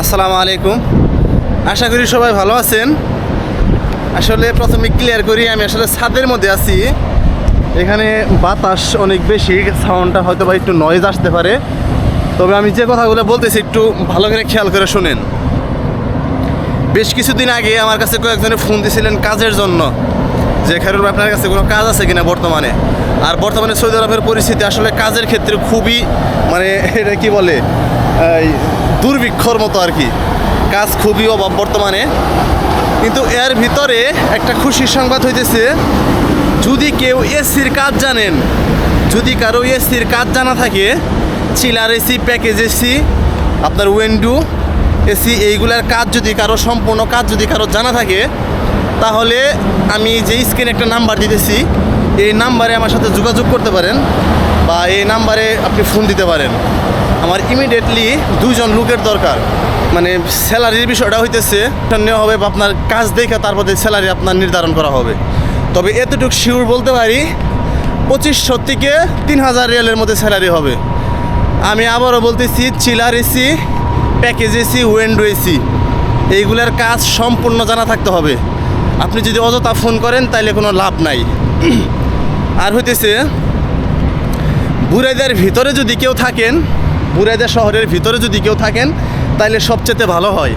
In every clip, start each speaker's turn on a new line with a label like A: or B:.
A: আসসালামু আলাইকুম। আশা করি সবাই ভালো আছেন। আসলে প্রথমে ক্লিয়ার করি আমি আসলে ছাদের মধ্যে আছি। এখানে বাতাস অনেক বেশি সাউন্ডটা হয়তো বা একটু নয়েজ আসতে পারে। তবে আমি যে কথাগুলো বলতেছি একটু ভালো করে খেয়াল করে শুনেন। বেশ কিছুদিন আগে আমার কাছে কয়েকজনে ফোন দিয়েছিলেন কাজের জন্য। যে ভাই, আপনার কাছে কোনো কাজ আছে কিনা বর্তমানে? আর বর্তমানে সৌদি আরবের পরিস্থিতি আসলে কাজের ক্ষেত্রে খুবই মানে এটা কি বলে? দুর্ভিক্ষর মতো আর কি। কাজ খুবই অভাব বর্তমানে। কিন্তু এর ভিতরে একটা খুশির সংবাদ হইতেছে, যদি কেউ এসির কাজ জানেন, যদি কারও এসির কাজ জানা থাকে, চিলার এসি, প্যাকেজ এসি, আপনার উইন্ডো এসি, এইগুলার কাজ যদি কারও, সম্পূর্ণ কাজ যদি কারও জানা থাকে, তাহলে আমি যে স্ক্রিনে একটা নাম্বার দিতেছি, এই নাম্বারে আমার সাথে যোগাযোগ করতে পারেন বা এই নাম্বারে আপনি ফোন দিতে পারেন। আমার ইমিডিয়েটলি দুইজন লোকের দরকার। মানে স্যালারির বিষয়টা হইতেছে নেওয়া হবে বা আপনার কাজ দেখে তারপরে স্যালারি আপনার নির্ধারণ করা হবে। তবে এতটুকু শিওর বলতে পারি, পঁচিশশো থেকে তিন হাজার রিয়ালের মধ্যে স্যালারি হবে। আমি আবারও বলতেছি chiller AC package AC window AC এইগুলার কাজ সম্পূর্ণ জানা থাকতে হবে। আপনি যদি অযথা ফোন করেন, তাইলে কোনো লাভ নাই। আর হইতেছে বুড়াইদার ভিতরে যদি কেউ থাকেন বুড়াইদা শহরের ভিতরে যদি কেউ থাকেন, তাইলে সবচেয়ে ভালো হয়।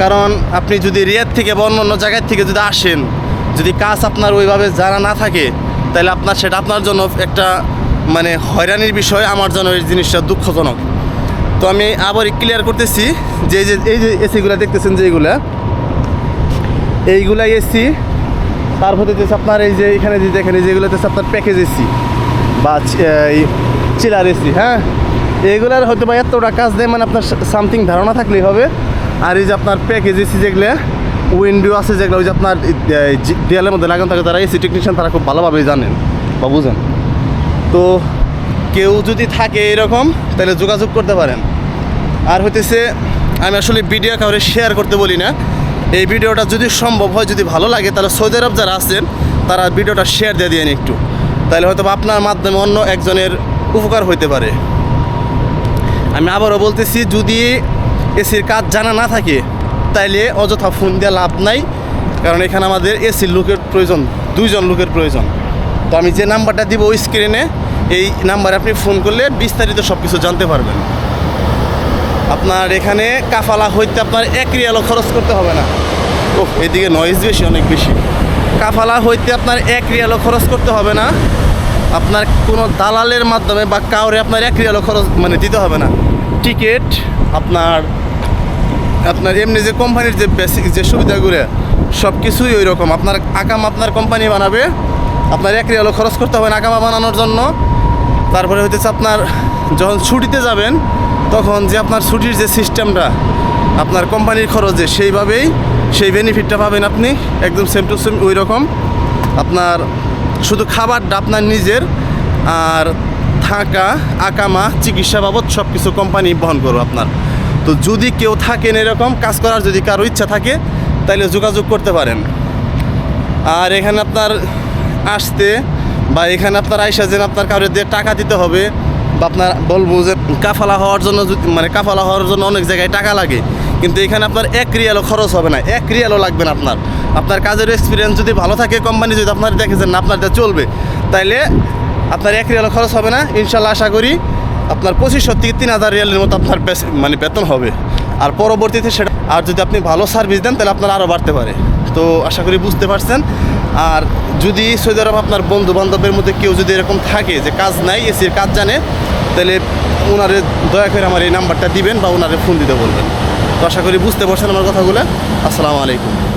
A: কারণ আপনি যদি রিয়াদ থেকে বা অন্য জায়গার থেকে যদি আসেন, যদি কাজ আপনার ওইভাবে জানা না থাকে তাহলে আপনার সেটা আপনার জন্য একটা মানে হয়রানির বিষয়, আমার জন্য এই জিনিসটা দুঃখজনক। তো আমি আবার ক্লিয়ার করতেছি যে যে, এই যে এসিগুলো দেখতেছেন যে এইগুলা এইগুলা এসি তারপর হচ্ছে আপনার এই যে এখানে যে দেখেন, এই যেগুলো হচ্ছে আপনার প্যাকেজ এসি বা চিলার এসি হ্যাঁ? এইগুলার হয়তো বা এতটা কাজ দেয় মানে আপনার সামথিং ধারণা থাকলেই হবে। আর এই যে আপনার প্যাকেজ এসি যেগুলো উইন্ডো আছে যেগুলো, ওই যে আপনার দেয়ালের মধ্যে লাগানো থাকে, তারা এসি টেকনিশিয়ান তারা খুব ভালোভাবেই জানেন, বা বুঝেন। তো কেউ যদি থাকে এরকম, তাহলে যোগাযোগ করতে পারেন। আর হইতেছে, আমি আসলে ভিডিও কাউরে শেয়ার করতে বলি না। এই ভিডিওটা যদি সম্ভব হয়, যদি ভালো লাগে, তাহলে সৌদি আরব যারা আছেন, তারা ভিডিওটা শেয়ার দিয়ে দিয়েন একটু। তাহলে হয়তো আপনার মাধ্যমে অন্য একজনের উপকার হইতে পারে। আমি আবারও বলতেছি, যদি এসির কাজ জানা না থাকে, তাইলে অযথা ফোন দিয়ে লাভ নাই, কারণ এখানে আমাদের এসির লোকের প্রয়োজন, দুইজন লোকের প্রয়োজন। তো আমি যে নাম্বারটা দিব ওই স্ক্রিনে এই নাম্বারে আপনি ফোন করলে বিস্তারিত সব কিছু জানতে পারবেন। আপনার এখানে কাফালা হইতে আপনার এক রিয়ালও খরচ করতে হবে না। ও এদিকে নয়েজ বেশি, অনেক বেশি। কাফালা হইতে আপনার এক রিয়ালও খরচ করতে হবে না। আপনার কোনো দালালের মাধ্যমে বা কাউরে আপনার এক রিয়ালও খরচ মানে দিতে হবে না। টিকিট আপনার আপনার এমনি যে কোম্পানির যে বেসিক যে সুবিধাগুলো সব কিছুই ওই রকম আপনার আকাম আপনার কোম্পানি বানাবে আপনার এক রিয়ালও খরচ করতে হবে না আকামা বানানোর জন্য। তারপরে হইতেছে আপনার যখন ছুটিতে যাবেন তখন যে আপনার ছুটির যে সিস্টেমটা আপনার কোম্পানির খরচে সেইভাবেই সেই বেনিফিটটা পাবেন আপনি। একদম সেম টু সেম ওই রকম আপনার শুধু খাবারটা আপনার নিজের আর থাকা, আকামা, চিকিৎসা বাবদ সব কিছু কোম্পানি বহন করব আপনার। তো যদি কেউ থাকেন এরকম, কাজ করার যদি কারও ইচ্ছা থাকে তাহলে যোগাযোগ করতে পারেন। আর এখানে আপনার আসতে বা এখানে আপনার আইসা যেন আপনার কারও দিয়ে টাকা দিতে হবে, বা আপনার বলব যে কাফালা হওয়ার জন্য মানে কাফালা হওয়ার জন্য অনেক জায়গায় টাকা লাগে। কিন্তু এখানে আপনার এক রিয়ালও খরচ হবে না, এক রিয়ালও লাগবে না আপনার। আপনার কাজের এক্সপিরিয়েন্স যদি ভালো থাকে কোম্পানি যদি আপনার দেখে যে না আপনার চলবে, তাইলে আপনার এক রিয়ালও খরচ হবে না। ইনশাল্লাহ আশা করি আপনার পঁচিশশো থেকে তিন হাজার রিয়ালের মতো আপনার মানে বেতন হবে। আর পরবর্তীতে সেটা আর যদি আপনি ভালো সার্ভিস দেন, তাহলে আপনার আরও বাড়তে পারে। তো আশা করি বুঝতে পারছেন। আর যদি সৌদি আরব আপনার বন্ধু বান্ধবের মধ্যে কেউ যদি এরকম থাকে যে কাজ নাই, এসির কাজ জানে, তাহলে ওনারে দয়া করে আমার এই নাম্বারটা দিবেন বা ওনারে ফোন দিতে বলবেন। আশা করি বুঝতে পারছেন আমার কথাগুলো। আসসালামু আলাইকুম।